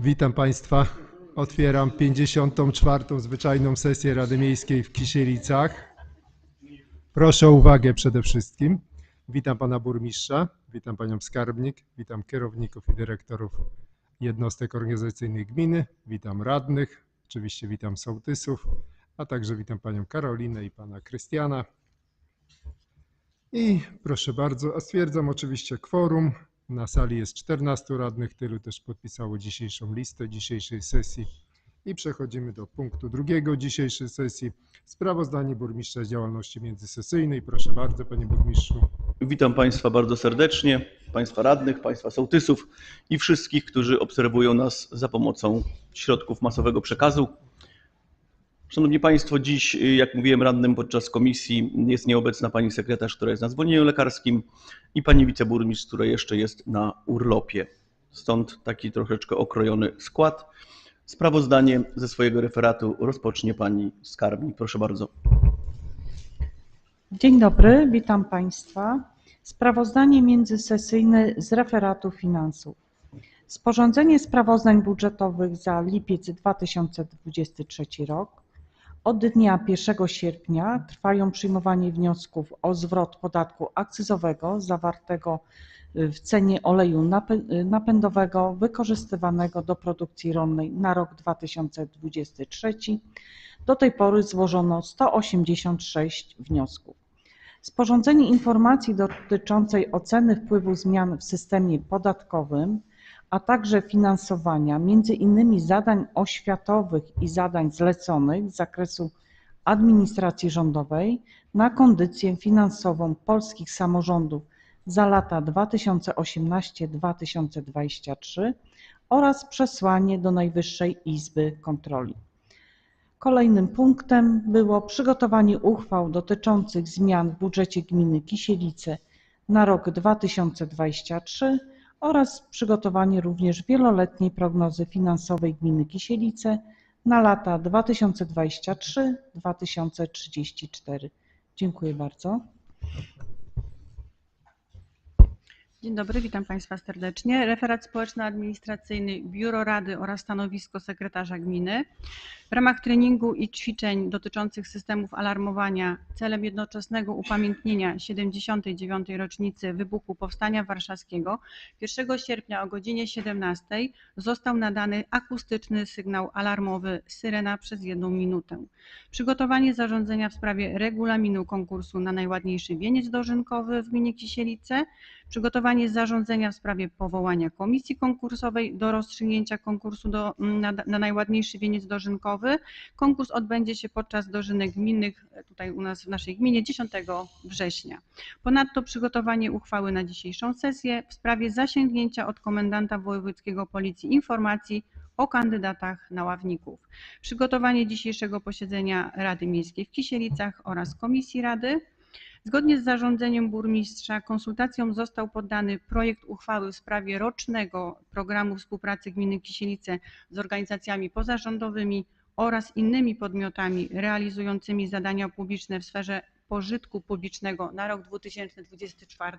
Witam Państwa. Otwieram 54. zwyczajną sesję Rady Miejskiej w Kisielicach. Proszę o uwagę przede wszystkim. Witam Pana Burmistrza, witam Panią Skarbnik, witam kierowników i dyrektorów jednostek organizacyjnych gminy, witam radnych, oczywiście witam sołtysów, a także witam Panią Karolinę i Pana Krystiana. I proszę bardzo, a stwierdzam oczywiście kworum. Na sali jest 14 radnych, tylu też podpisało dzisiejszą listę dzisiejszej sesji. I przechodzimy do punktu drugiego dzisiejszej sesji. Sprawozdanie burmistrza z działalności międzysesyjnej. Proszę bardzo, panie burmistrzu. Witam Państwa bardzo serdecznie, Państwa radnych, Państwa sołtysów i wszystkich, którzy obserwują nas za pomocą środków masowego przekazu. Szanowni Państwo, dziś, jak mówiłem radnym podczas komisji, jest nieobecna Pani sekretarz, która jest na zwolnieniu lekarskim i Pani wiceburmistrz, która jeszcze jest na urlopie. Stąd taki troszeczkę okrojony skład. Sprawozdanie ze swojego referatu rozpocznie Pani skarbnik. Proszę bardzo. Dzień dobry, witam Państwa. Sprawozdanie międzysesyjne z referatu finansów. Sporządzenie sprawozdań budżetowych za lipiec 2023 rok. Od dnia 1 sierpnia trwają przyjmowanie wniosków o zwrot podatku akcyzowego zawartego w cenie oleju napę- napędowego wykorzystywanego do produkcji rolnej na rok 2023. Do tej pory złożono 186 wniosków. Sporządzenie informacji dotyczącej oceny wpływu zmian w systemie podatkowym, a także finansowania między innymi zadań oświatowych i zadań zleconych z zakresu administracji rządowej na kondycję finansową polskich samorządów za lata 2018-2023 oraz przesłanie do Najwyższej Izby Kontroli. Kolejnym punktem było przygotowanie uchwał dotyczących zmian w budżecie gminy Kisielice na rok 2023 oraz przygotowanie również wieloletniej prognozy finansowej gminy Kisielice na lata 2023-2034. Dziękuję bardzo. Dzień dobry, witam Państwa serdecznie. Referat społeczno-administracyjny Biuro Rady oraz stanowisko sekretarza gminy. W ramach treningu i ćwiczeń dotyczących systemów alarmowania celem jednoczesnego upamiętnienia 79. rocznicy wybuchu Powstania Warszawskiego 1 sierpnia o godzinie 17 został nadany akustyczny sygnał alarmowy Syrena przez jedną minutę. Przygotowanie zarządzenia w sprawie regulaminu konkursu na najładniejszy wieniec dożynkowy w gminie Kisielice, przygotowanie zarządzenia w sprawie powołania komisji konkursowej do rozstrzygnięcia konkursu do, na, na najładniejszy wieniec dożynkowy. Konkurs odbędzie się podczas dożynek gminnych tutaj u nas w naszej gminie 10 września. Ponadto przygotowanie uchwały na dzisiejszą sesję w sprawie zasięgnięcia od komendanta wojewódzkiego policji informacji o kandydatach na ławników. Przygotowanie dzisiejszego posiedzenia Rady Miejskiej w Kisielicach oraz Komisji Rady. Zgodnie z zarządzeniem burmistrza konsultacjom został poddany projekt uchwały w sprawie rocznego programu współpracy gminy Kisielice z organizacjami pozarządowymi oraz innymi podmiotami realizującymi zadania publiczne w sferze pożytku publicznego na rok 2024.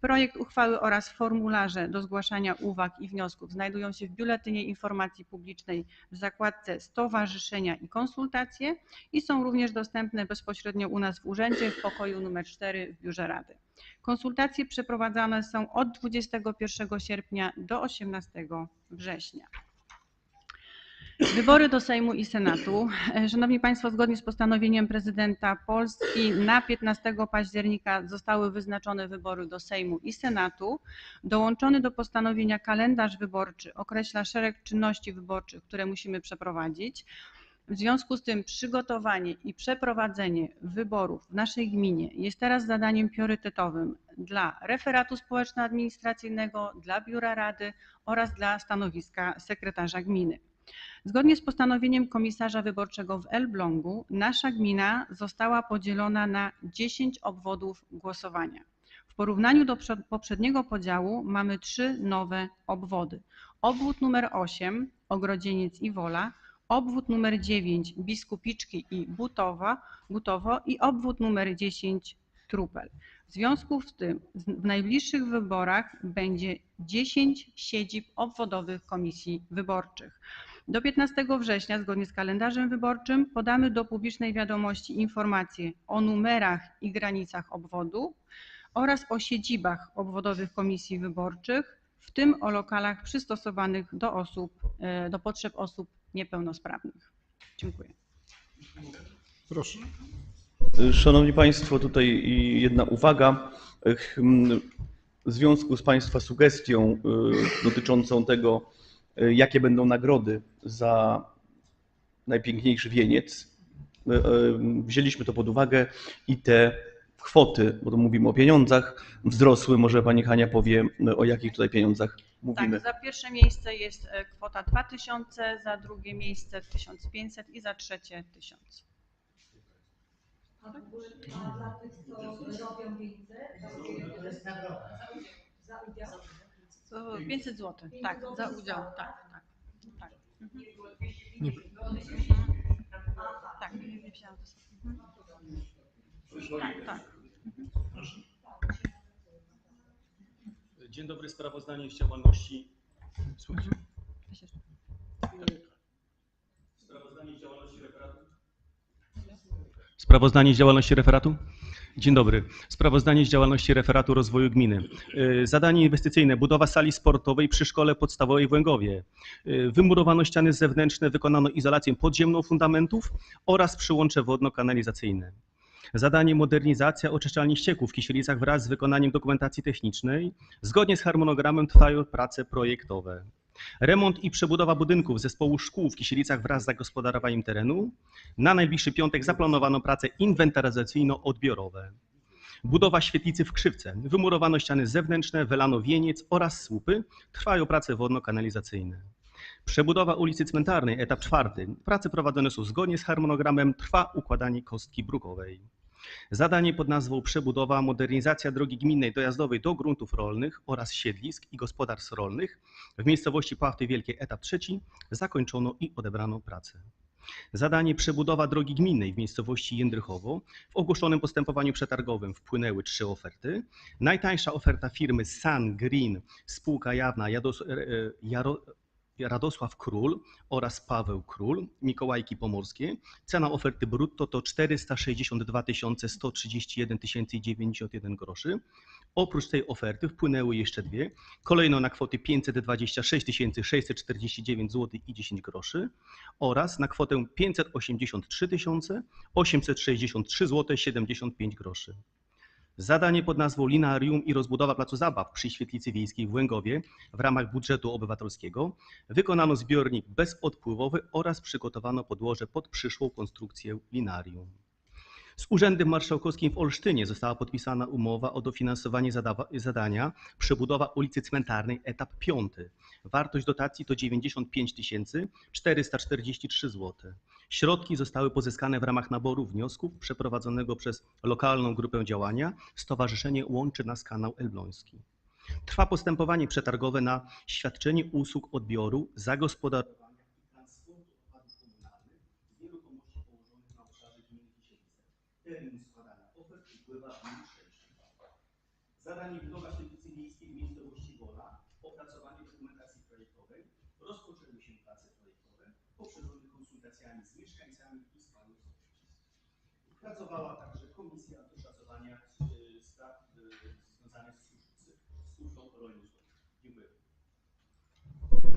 Projekt uchwały oraz formularze do zgłaszania uwag i wniosków znajdują się w Biuletynie Informacji Publicznej w zakładce Stowarzyszenia i Konsultacje i są również dostępne bezpośrednio u nas w urzędzie w pokoju numer 4 w Biurze Rady. Konsultacje przeprowadzane są od 21 sierpnia do 18 września. Wybory do Sejmu i Senatu. E, Szanowni Państwo, zgodnie z postanowieniem prezydenta Polski na 15 października zostały wyznaczone wybory do Sejmu i Senatu. Dołączony do postanowienia kalendarz wyborczy określa szereg czynności wyborczych, które musimy przeprowadzić. W związku z tym przygotowanie i przeprowadzenie wyborów w naszej gminie jest teraz zadaniem priorytetowym dla referatu społeczno-administracyjnego, dla biura rady oraz dla stanowiska sekretarza gminy. Zgodnie z postanowieniem komisarza wyborczego w Elblągu nasza gmina została podzielona na 10 obwodów głosowania. W porównaniu do prze- poprzedniego podziału mamy trzy nowe obwody. Obwód numer 8 Ogrodzieniec i Wola, obwód numer 9 Biskupiczki i Butowa, Butowo i obwód numer 10 Trupel. W związku z tym w najbliższych wyborach będzie 10 siedzib obwodowych komisji wyborczych. Do 15 września, zgodnie z kalendarzem wyborczym, podamy do publicznej wiadomości informacje o numerach i granicach obwodu oraz o siedzibach obwodowych komisji wyborczych, w tym o lokalach przystosowanych do osób, e, do potrzeb osób niepełnosprawnych. Dziękuję. Proszę. Szanowni Państwo, tutaj jedna uwaga. W związku z Państwa sugestią y, dotyczącą tego, jakie będą nagrody za najpiękniejszy wieniec, y, y, wzięliśmy to pod uwagę i te kwoty, bo tu mówimy o pieniądzach, wzrosły. Może Pani Hania powie, y, o jakich tutaj pieniądzach mówimy. Tak, za pierwsze miejsce jest kwota 2000, za drugie miejsce 1500 i za trzecie 1000. To 500 zł, tak, za udział, tak, tak. Tak, mhm. Nie. tak nie wzięłam to sobie. Mhm. Tak, tak. Dzień dobry, sprawozdanie z działalności. Słuchajcie. Jeszcze. Sprawozdanie z działalności referatu. Sprawozdanie z działalności referatu. Dzień dobry. Sprawozdanie z działalności referatu rozwoju gminy. Y, Zadanie inwestycyjne budowa sali sportowej przy szkole podstawowej w Łęgowie. Y, Wymurowano ściany zewnętrzne, wykonano izolację podziemną fundamentów oraz przyłącze wodno-kanalizacyjne. Zadanie modernizacja oczyszczalni ścieków w Kisielicach wraz z wykonaniem dokumentacji technicznej. Zgodnie z harmonogramem trwają prace projektowe. Remont i przebudowa budynków zespołu szkół w Kisielicach wraz z zagospodarowaniem terenu. Na najbliższy piątek zaplanowano prace inwentaryzacyjno-odbiorowe. Budowa świetlicy w Krzywce. Wymurowano ściany zewnętrzne, wylano wieniec oraz słupy. Trwają prace wodno-kanalizacyjne. Przebudowa ulicy Cmentarnej, etap czwarty. Prace prowadzone są zgodnie z harmonogramem. Trwa układanie kostki brukowej. Zadanie pod nazwą Przebudowa, modernizacja drogi gminnej dojazdowej do gruntów rolnych oraz siedlisk i gospodarstw rolnych w miejscowości Pławty Wielkiej, etap trzeci, zakończono i odebrano pracę. Zadanie Przebudowa drogi gminnej w miejscowości Jędrychowo. W ogłoszonym postępowaniu przetargowym wpłynęły trzy oferty. Najtańsza oferta firmy Sun Green, spółka jawna Jados, e, Jaro, Radosław Król oraz Paweł Król, Mikołajki Pomorskie. Cena oferty brutto to 462 131 091 groszy. Oprócz tej oferty wpłynęły jeszcze dwie. Kolejno na kwoty 526 649 zł i 10 groszy oraz na kwotę 583 863 zł 75 groszy. Zadanie pod nazwą Linarium i rozbudowa placu zabaw przy świetlicy wiejskiej w Łęgowie w ramach budżetu obywatelskiego wykonano zbiornik bezodpływowy oraz przygotowano podłoże pod przyszłą konstrukcję linarium. Z Urzędem Marszałkowskim w Olsztynie została podpisana umowa o dofinansowanie zadania przebudowa ulicy Cmentarnej, etap 5. Wartość dotacji to 95 443 zł. Środki zostały pozyskane w ramach naboru wniosków przeprowadzonego przez lokalną grupę działania Stowarzyszenie Łączy Nas Kanał Elbloński. Trwa postępowanie przetargowe na świadczenie usług odbioru, zagospodarowania Zadanie budowa świetlicy miejskiej w miejscowości Wola, opracowanie dokumentacji projektowej. Rozpoczęły się prace projektowe poprzedzone konsultacjami z mieszkańcami i z sołtys. Pracowała także komisja do szacowania y, spraw y, związanych z rolniczą. Dziękuję.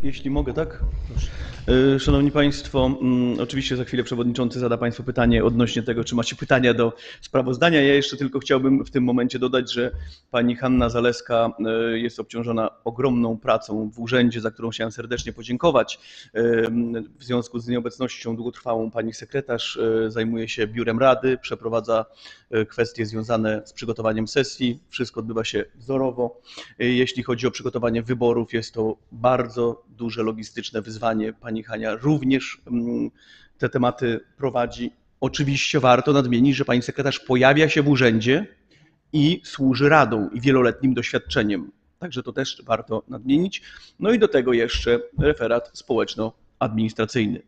Jeśli mogę, tak? E, Szanowni Państwo, mm, oczywiście za chwilę Przewodniczący zada Państwu pytanie odnośnie tego, czy macie pytania do sprawozdania. Ja jeszcze tylko chciałbym w tym momencie dodać, że Pani Hanna Zaleska e, jest obciążona ogromną pracą w urzędzie, za którą chciałem serdecznie podziękować. E, W związku z nieobecnością długotrwałą Pani Sekretarz zajmuje się biurem Rady, przeprowadza kwestie związane z przygotowaniem sesji. Wszystko odbywa się wzorowo. Jeśli chodzi o przygotowanie wyborów, jest to bardzo duże logistyczne wyzwanie. Pani Hania również mm, te tematy prowadzi. Oczywiście warto nadmienić, że pani sekretarz pojawia się w urzędzie i służy radą i wieloletnim doświadczeniem. Także to też warto nadmienić. No i do tego jeszcze referat społeczno-administracyjny.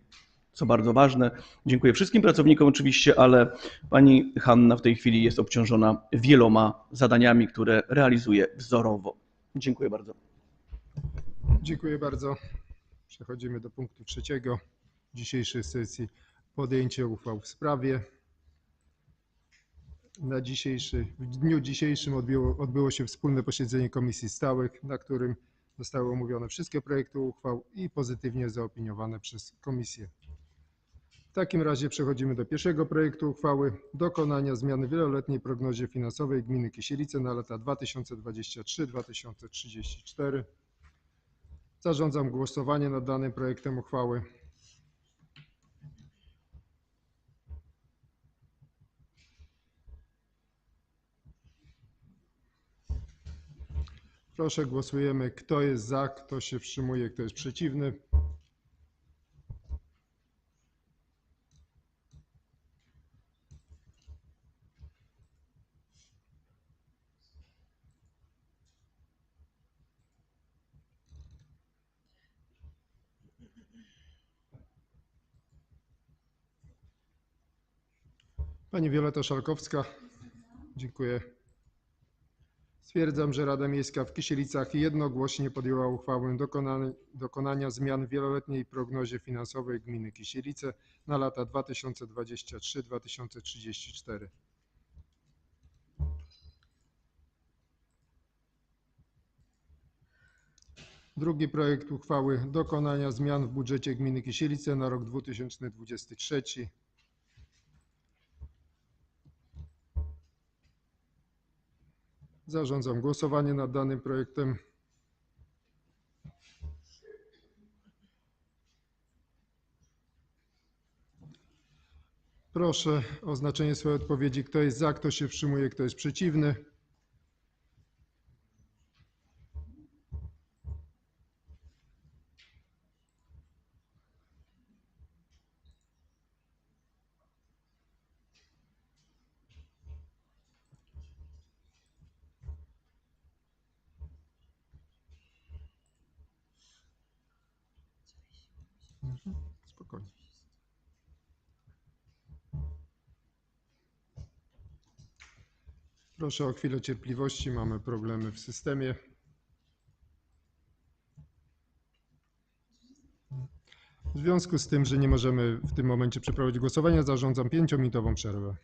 co bardzo ważne. Dziękuję wszystkim pracownikom oczywiście, ale pani Hanna w tej chwili jest obciążona wieloma zadaniami, które realizuje wzorowo. Dziękuję bardzo. Dziękuję bardzo. Przechodzimy do punktu trzeciego dzisiejszej sesji. Podjęcie uchwał w sprawie. Na dzisiejszy, w dniu dzisiejszym odbyło, odbyło się wspólne posiedzenie komisji stałych, na którym zostały omówione wszystkie projekty uchwał i pozytywnie zaopiniowane przez komisję. W takim razie przechodzimy do pierwszego projektu uchwały dokonania zmiany wieloletniej prognozie finansowej gminy Kisielice na lata 2023-2034. Zarządzam głosowanie nad danym projektem uchwały. Proszę, głosujemy. Kto jest za, kto się wstrzymuje, kto jest przeciwny. Pani Wioleta Szalkowska. Dziękuję. Stwierdzam, że Rada Miejska w Kisielicach jednogłośnie podjęła uchwałę dokonania, zmian w wieloletniej prognozie finansowej gminy Kisielice na lata 2023-2034. Drugi projekt uchwały dokonania zmian w budżecie gminy Kisielice na rok 2023. Zarządzam głosowanie nad danym projektem. Proszę o oznaczenie swojej odpowiedzi. Kto jest za, kto się wstrzymuje, kto jest przeciwny. Spokojnie. Proszę o chwilę cierpliwości. Mamy problemy w systemie. W związku z tym, że nie możemy w tym momencie przeprowadzić głosowania, zarządzam pięciominutową przerwę.